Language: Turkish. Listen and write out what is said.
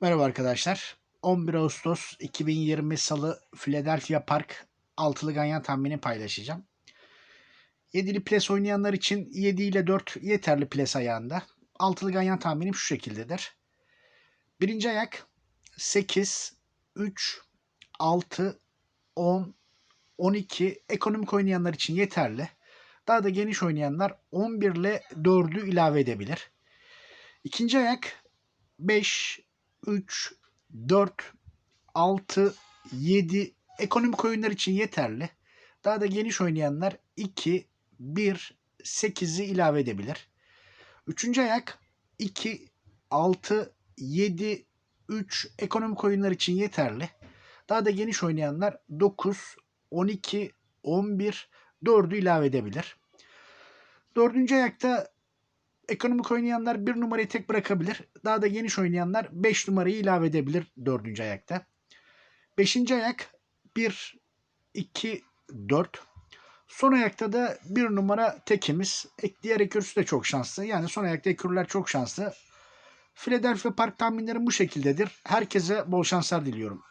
Merhaba arkadaşlar. 11 Ağustos 2020 Salı Philadelphia Park altılı ganyan tahmini paylaşacağım. 7'li ples oynayanlar için 7 ile 4 yeterli ples ayağında. Altılı ganyan tahminim şu şekildedir. Birinci ayak 8, 3, 6, 10, 12 ekonomik oynayanlar için yeterli. Daha da geniş oynayanlar 11 ile 4'ü ilave edebilir. İkinci ayak 5, 3, 4, 6, 7 ekonomik oyunlar için yeterli. Daha da geniş oynayanlar 2, 1, 8'i ilave edebilir. Üçüncü ayak 2, 6, 7, 3 ekonomik oyunlar için yeterli. Daha da geniş oynayanlar 9, 12, 11, 4'ü ilave edebilir. Dördüncü ayakta ekonomik oynayanlar bir numarayı tek bırakabilir. Daha da geniş oynayanlar 5 numarayı ilave edebilir dördüncü ayakta. Beşinci ayak 1, 2, 4. Son ayakta da bir numara tekimiz. Ek diğer ekürüsü de çok şanslı. Yani son ayakta ekürüler çok şanslı. Philadelphia Park tahminlerim bu şekildedir. Herkese bol şanslar diliyorum.